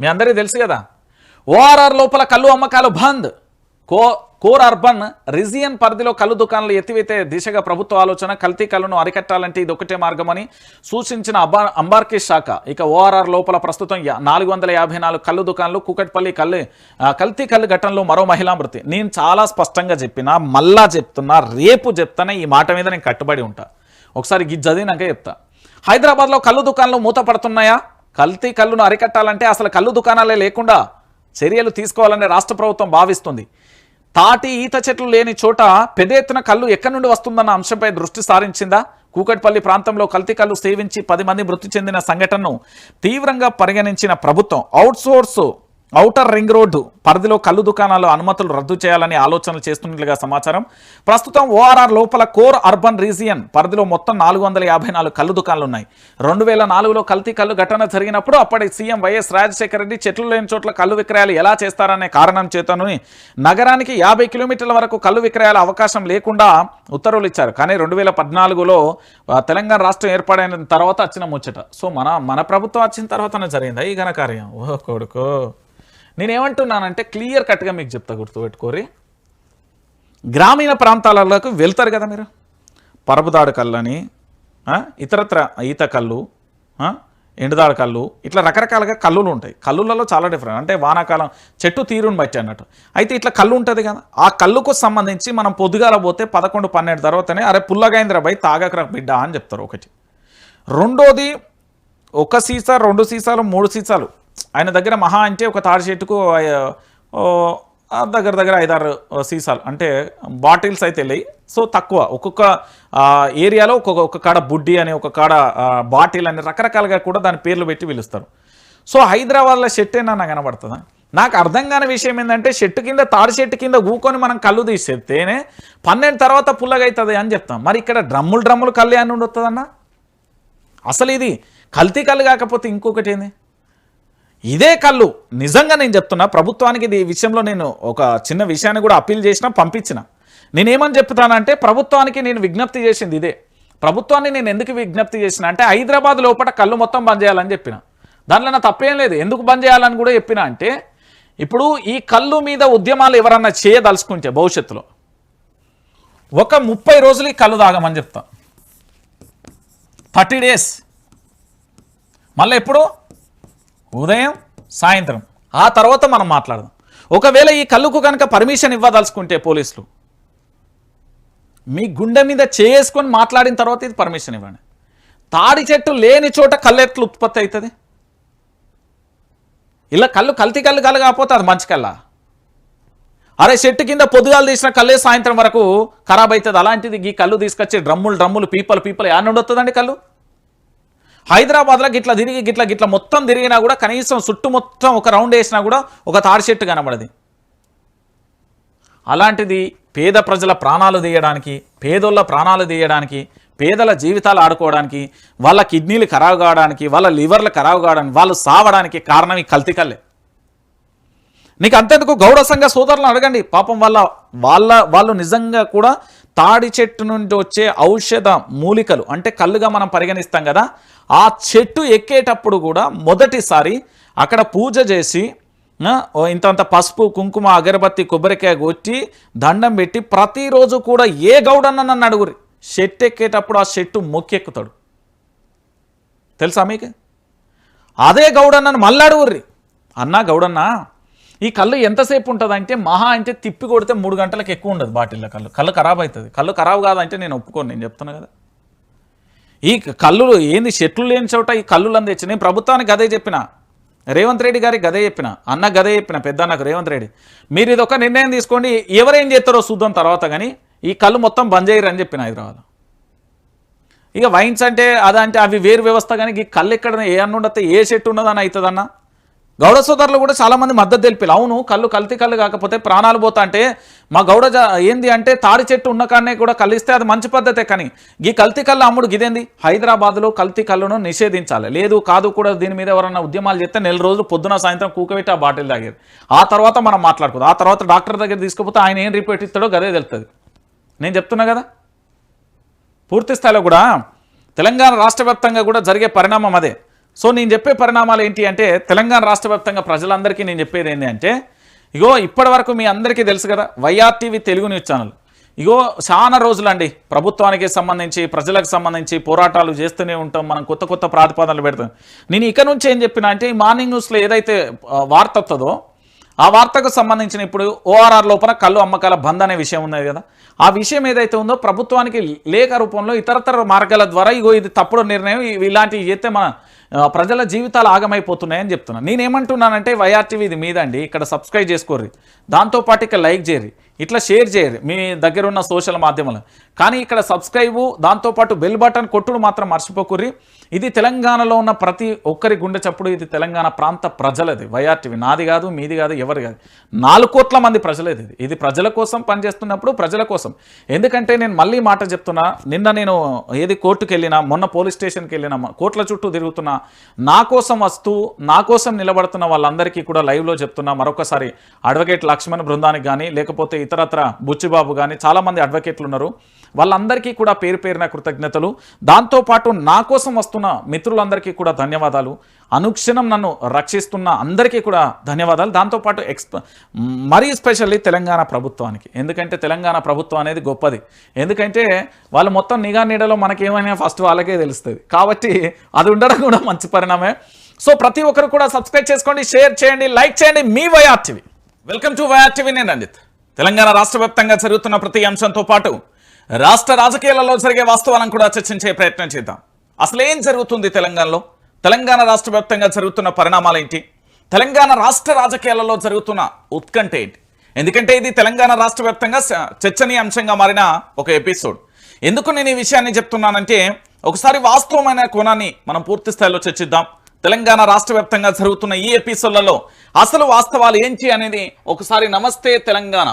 మీ అందరికీ తెలుసు కదా. ఓఆర్ఆర్ లోపల కళ్ళు అమ్మకాలు బంద్. కో కోర్ అర్బన్ రిజియన్ పరిధిలో కళ్ళు దుకాణాలు ఎత్తివేతే దిశగా ప్రభుత్వ ఆలోచన కల్తీ కళ్ళను అరికట్టాలంటే ఇది ఒకటే మార్గమని సూచించిన అబా అంబార్కీ శాఖ. ఇక ఓఆర్ఆర్ లోపల ప్రస్తుతం యా- నాలుగు వందల యాభై నాలుగు కళ్ళు దుకాణాలు కూకట్పల్లి కళ్ళు కల్తీ కళ్ళు ఘటనలో మరో మహిళా మృతి. నేను చాలా స్పష్టంగా చెప్పినా మళ్ళా చెప్తున్నా రేపు చెప్తానే ఈ మాట మీద నేను కట్టుబడి ఉంటా. ఒకసారి గిజ్జదినాక చదివినాక చెప్తా. హైదరాబాద్లో కళ్ళు దుకాణాలు మూతపడుతున్నాయా? కల్తీ కళ్ళును అరికట్టాలంటే అసలు కళ్ళు దుకాణాలే లేకుండా చర్యలు తీసుకోవాలని రాష్ట్ర ప్రభుత్వం భావిస్తుంది. తాటి ఈత చెట్లు లేని చోట పెద్ద ఎత్తున కళ్ళు ఎక్కడి నుండి వస్తుందన్న అంశంపై దృష్టి సారించిందా? కూకట్పల్లి ప్రాంతంలో కల్తీ కళ్ళు సేవించి పది మంది మృతి చెందిన సంఘటనను తీవ్రంగా పరిగణించిన ప్రభుత్వం. అవుట్సోర్స్ ఔటర్ రింగ్ రోడ్డు పరిధిలో కళ్ళు దుకాణాలు అనుమతులు రద్దు చేయాలని ఆలోచనలు చేస్తున్నట్లుగా సమాచారం. ప్రస్తుతం ఓఆర్ఆర్ లోపల కోర్ అర్బన్ రీజియన్ పరిధిలో మొత్తం నాలుగు వందల యాభై నాలుగు కళ్ళు దుకాణాలు ఉన్నాయి రెండు వేల నాలుగులో కల్తీ కళ్ళు ఘటన జరిగినప్పుడు అప్పటి సీఎం వైఎస్ రాజశేఖర రెడ్డి చెట్లు లేని చోట్ల కళ్ళు విక్రయాలు ఎలా చేస్తారనే కారణం చేతను నగరానికి యాభై కిలోమీటర్ల వరకు కళ్ళు విక్రయాల అవకాశం లేకుండా ఉత్తర్వులు ఇచ్చారు. కానీ రెండు వేల పద్నాలుగులో తెలంగాణ రాష్ట్రం ఏర్పాటైన తర్వాత వచ్చిన ముచ్చట. సో మన మన ప్రభుత్వం వచ్చిన తర్వాతనే జరిగిందా ఈ ఘనకార్యం ఓ కొడుకో. నేనేమంటున్నానంటే క్లియర్ కట్గా మీకు చెప్తా గుర్తుపెట్టుకోరి. గ్రామీణ ప్రాంతాలకు వెళ్తారు కదా మీరు? పరపుదాడు కళ్ళని ఇతరత్ర ఈత కళ్ళు ఎండుదాడు కళ్ళు ఇట్లా రకరకాలుగా కళ్ళులు ఉంటాయి. కళ్ళులలో చాలా డిఫరెంట్ అంటే వానాకాలం చెట్టు తీరుని బట్టి అన్నట్టు. అయితే ఇట్లా కళ్ళు ఉంటుంది కదా? ఆ కళ్ళుకు సంబంధించి మనం పొద్దుగాల పోతే పదకొండు పన్నెండు తర్వాతనే అరే పుల్లగైంద్ర బై తాగకరా బిడ్డ అని చెప్తారు ఒకటి. రెండోది ఒక సీసా రెండు సీసాలు మూడు సీసాలు. ఆయన దగ్గర మహా అంటే ఒక తాడి చెట్టుకు దగ్గర దగ్గర ఐదారు సీసాలు అంటే బాటిల్స్ అయితే వెళ్ళాయి సో తక్కువ. ఒక్కొక్క ఏరియాలో ఒక్కొక్క ఒక కాడ బుడ్డి అని ఒక కాడ బాటిల్ అని రకరకాలుగా కూడా దాని పేర్లు పెట్టి పిలుస్తారు. సో హైదరాబాద్లో షెట్ నాకు కనబడుతుందా? నాకు అర్థం కాని విషయం ఏంటంటే చెట్టు కింద తాడి చెట్టు కింద ఊకొని మనం కళ్ళు తీసేస్తేనే పన్నెండు తర్వాత పుల్లగవుతుంది అని చెప్తాం. మరి ఇక్కడ డ్రమ్ములు డ్రమ్ములు కళ్ళే అని ఉండొస్తుందన్నా అసలు ఇది కల్తీ కళ్ళు కాకపోతే ఇంకొకటి ఏంది? ఇదే కళ్ళు. నిజంగా నేను చెప్తున్నా ప్రభుత్వానికి ఇది ఈ విషయంలో నేను ఒక చిన్న విషయాన్ని కూడా అప్పీల్ చేసిన పంపించిన. నేనేమని చెప్తానంటే ప్రభుత్వానికి నేను విజ్ఞప్తి చేసింది ఇదే. ప్రభుత్వాన్ని నేను ఎందుకు విజ్ఞప్తి చేసిన అంటే హైదరాబాద్ లోపల కళ్ళు మొత్తం బంద్ చేయాలని చెప్పిన. దాంట్లో నా తప్పేం లేదు. ఎందుకు బంద్ చేయాలని కూడా చెప్పిన అంటే ఇప్పుడు ఈ కళ్ళు మీద ఉద్యమాలు ఎవరన్నా చేయదలుచుకుంటే భవిష్యత్తులో ఒక ముప్పై రోజులు ఈ కళ్ళు తాగమని చెప్తా. Thirty days. మళ్ళీ ఎప్పుడు? ఉదయం సాయంత్రం. ఆ తర్వాత మనం మాట్లాడదాం. ఒకవేళ ఈ కళ్ళుకు కనుక పర్మిషన్ ఇవ్వదలుచుకుంటే పోలీసులు మీ గుండె మీద చేసుకొని మాట్లాడిన తర్వాత ఇది పర్మిషన్ ఇవ్వండి. తాడి చెట్టు లేని చోట కళ్ళు ఎట్లు ఉత్పత్తి అవుతుంది. ఇలా కళ్ళు కల్తీ కళ్ళు కళ్ళు కాకపోతే అది మంచి కళ్ళ? అరే చెట్టు కింద పొద్దుగాలు తీసిన కళ్ళే సాయంత్రం వరకు ఖరాబ్ అవుతుంది. అలాంటిది ఈ కళ్ళు తీసుకొచ్చి డ్రమ్ములు డ్రమ్ములు పీపలు పీపలు నుండి ఉండొస్తుందండి కళ్ళు? హైదరాబాద్లో గిట్ల తిరిగి గిట్ల గిట్ల మొత్తం తిరిగినా కూడా కనీసం చుట్టు మొత్తం ఒక రౌండ్ వేసినా కూడా ఒక తాడి చెట్టు కనబడది. అలాంటిది పేద ప్రజల ప్రాణాలు తీయడానికి పేదోళ్ళ ప్రాణాలు తీయడానికి పేదల జీవితాలు ఆడుకోవడానికి వాళ్ళ కిడ్నీలు ఖరాబ్ కావడానికి వాళ్ళ లివర్లు ఖరాబ్ కావడానికి వాళ్ళు సావడానికి కారణం ఈ కల్తీ నీకు అంతెందుకు? గౌడ సంఘ సోదరులను అడగండి. పాపం వాళ్ళ వాళ్ళ వాళ్ళు నిజంగా కూడా తాడి చెట్టు నుండి వచ్చే ఔషధ మూలికలు అంటే కళ్ళుగా మనం పరిగణిస్తాం కదా ఆ చెట్టు ఎక్కేటప్పుడు కూడా మొదటిసారి అక్కడ పూజ చేసి ఇంతంత పసుపు కుంకుమ అగరబత్తి కొబ్బరికాయ కొట్టి దండం పెట్టి ప్రతిరోజు కూడా ఏ గౌడన్న నన్ను అడుగురి చెట్టు ఎక్కేటప్పుడు ఆ చెట్టు మొక్కెక్కుతాడు. తెలుసా మీకు? అదే గౌడన్నను మళ్ళీ అడుగుర్రి. అన్నా గౌడన్నా ఈ కళ్ళు ఎంతసేపు ఉంటుందంటే మహా అంటే తిప్పి కొడితే మూడు గంటలకు ఎక్కువ ఉండదు బాటిల్లో కళ్ళు. కళ్ళు ఖరాబ్ అవుతుంది. కళ్ళు ఖరాబ్ కాదంటే నేను ఒప్పుకోను నేను చెప్తున్నా కదా. ఈ కళ్ళు ఏంది చెట్లు లేని చోట ఈ కళ్ళు తెచ్చి నేను ప్రభుత్వానికి అదే చెప్పిన రేవంత్ రెడ్డి గారికి గదే చెప్పిన అన్న గదే చెప్పిన పెద్ద అన్నకు రేవంత్ రెడ్డి. మీరు ఇది ఒక నిర్ణయం తీసుకోండి ఎవరేం చేస్తారో చూద్దాం తర్వాత కానీ ఈ కళ్ళు మొత్తం బంద్ చేయరు అని చెప్పిన హైదరాబాద్ ఇక వైన్స్ అంటే అదంటే అవి వేరు వ్యవస్థ కానీ ఈ కళ్ళు ఎక్కడ ఏ అన్న ఉండతే ఏ చెట్టు ఉన్నదని అవుతుందన్నా? గౌడ సోదరులు కూడా చాలామంది మద్దతు తెలిపారు. అవును కళ్ళు కల్తీ కళ్ళు కాకపోతే ప్రాణాలు పోతా అంటే మా గౌడ ఏంది అంటే తాడి చెట్టు ఉన్న కాడనే కూడా కలిస్తే అది మంచి పద్ధతే కానీ ఈ కల్తీ కళ్ళు అమ్ముడు గిదేంది? హైదరాబాద్లో కల్తీ కళ్ళును నిషేధించాలి. లేదు కాదు కూడా దీని మీద ఎవరన్నా ఉద్యమాలు చేస్తే నెల రోజులు పొద్దున సాయంత్రం కూకబెట్టి ఆ బాటిల్ తాగేది. ఆ తర్వాత మనం మాట్లాడుకోదు. ఆ తర్వాత డాక్టర్ దగ్గర తీసుకుపోతే ఆయన ఏం రిపోర్ట్ ఇస్తాడో గదే తెలుస్తుంది నేను చెప్తున్నా కదా? పూర్తి స్థాయిలో కూడా తెలంగాణ రాష్ట్ర కూడా జరిగే పరిణామం అదే. సో నేను చెప్పే పరిణామాలు ఏంటి అంటే తెలంగాణ రాష్ట్ర వ్యాప్తంగా ప్రజలందరికీ నేను చెప్పేది ఏంటి అంటే ఇగో ఇప్పటి వరకు మీ అందరికీ తెలుసు కదా వైఆర్టీవీ తెలుగు న్యూస్ ఛానల్. ఇగో చాలా రోజులండి ప్రభుత్వానికి సంబంధించి ప్రజలకు సంబంధించి పోరాటాలు చేస్తూనే ఉంటాం మనం కొత్త కొత్త ప్రాతిపాదనలు పెడతాం. నేను ఇక నుంచి ఏం చెప్పినా అంటే ఈ మార్నింగ్ న్యూస్లో ఏదైతే వార్త వస్తుందో ఆ వార్తకు సంబంధించిన ఇప్పుడు ఓఆర్ఆర్ లోపల కళ్ళు అమ్మకాల బంద్ అనే విషయం ఉన్నది కదా. ఆ విషయం ఏదైతే ఉందో ప్రభుత్వానికి లేఖ రూపంలో ఇతరతర మార్గాల ద్వారా ఇగో ఇది తప్పుడు నిర్ణయం ఇలాంటివి చేస్తే మన ప్రజల జీవితాలు ఆగమైపోతున్నాయని చెప్తున్నాను నేనేమంటున్నానంటే వైఆర్టీవీ ఇది మీదండి. ఇక్కడ సబ్స్క్రైబ్ చేసుకోర్రి. దాంతోపాటు ఇక్కడ లైక్ చేయరు ఇట్లా షేర్ చేయరు మీ దగ్గర ఉన్న సోషల్ మాధ్యమాలు. కానీ ఇక్కడ సబ్స్క్రైబు దాంతోపాటు బెల్ బటన్ కొట్టుడు మాత్రం మర్చిపోకుర్రి. ఇది తెలంగాణలో ఉన్న ప్రతి ఒక్కరి గుండె చప్పుడు. ఇది తెలంగాణ ప్రాంత ప్రజలది. వైఆర్టీవీ నాది కాదు మీది కాదు ఎవరి కాదు. నాలుగు కోట్ల మంది ప్రజలది ఇది. ఇది ప్రజల కోసం పనిచేస్తున్నప్పుడు ప్రజల కోసం. ఎందుకంటే నేను మళ్ళీ మాట చెప్తున్నా. నిన్న నేను ఏది కోర్టుకు వెళ్ళినా మొన్న పోలీస్ స్టేషన్కి వెళ్ళినా మ- కోర్టుల చుట్టూ తిరుగుతున్నా నా కోసం వస్తూ నా కోసం నిలబడుతున్న వాళ్ళందరికీ కూడా లైవ్లో చెప్తున్నా మరొకసారి అడ్వకేట్ లక్ష్మణ్ బృందానికి కానీ లేకపోతే ఇతరత్ర బుచ్చిబాబు కానీ చాలామంది అడ్వకేట్లు ఉన్నారు. వాళ్ళందరికీ కూడా పేరు పేరిన కృతజ్ఞతలు. దాంతోపాటు నా కోసం వస్తున్న మిత్రులందరికీ కూడా ధన్యవాదాలు. అనుక్షణం నన్ను రక్షిస్తున్న అందరికీ కూడా ధన్యవాదాలు. దాంతోపాటు ఎక్స్ప మరీ స్పెషల్లీ తెలంగాణ ప్రభుత్వానికి. ఎందుకంటే తెలంగాణ ప్రభుత్వం అనేది గొప్పది. ఎందుకంటే వాళ్ళు మొత్తం నిఘా నీడలో మనకేమైనా ఫస్ట్ వాళ్ళకే తెలుస్తుంది. కాబట్టి అది ఉండడం కూడా మంచి పరిణామే సో ప్రతి ఒక్కరు కూడా సబ్స్క్రైబ్ చేసుకోండి షేర్ చేయండి లైక్ చేయండి. మీ వైఆర్టీవీ వెల్కమ్ టు వైఆర్టీవీ నేను రంజిత్. తెలంగాణ రాష్ట్ర వ్యాప్తంగా జరుగుతున్న ప్రతి అంశంతో పాటు రాష్ట్ర రాజకీయాలలో జరిగే వాస్తవాలను కూడా చర్చించే ప్రయత్నం చేద్దాం. అసలు ఏం జరుగుతుంది తెలంగాణలో? తెలంగాణ రాష్ట్ర వ్యాప్తంగా జరుగుతున్న పరిణామాలు ఏంటి? తెలంగాణ రాష్ట్ర రాజకీయాలలో జరుగుతున్న ఉత్కంఠ ఏంటి? ఎందుకంటే ఇది తెలంగాణ రాష్ట్ర వ్యాప్తంగా చర్చనీయాంశంగా మారిన ఒక ఎపిసోడ్. ఎందుకు నేను ఈ విషయాన్ని చెప్తున్నానంటే ఒకసారి వాస్తవమైన కోణాన్ని మనం పూర్తి స్థాయిలో చర్చిద్దాం. తెలంగాణ రాష్ట్ర వ్యాప్తంగా జరుగుతున్న ఈ ఎపిసోడ్లలో అసలు వాస్తవాలు ఏంటి అనేది ఒకసారి నమస్తే తెలంగాణ.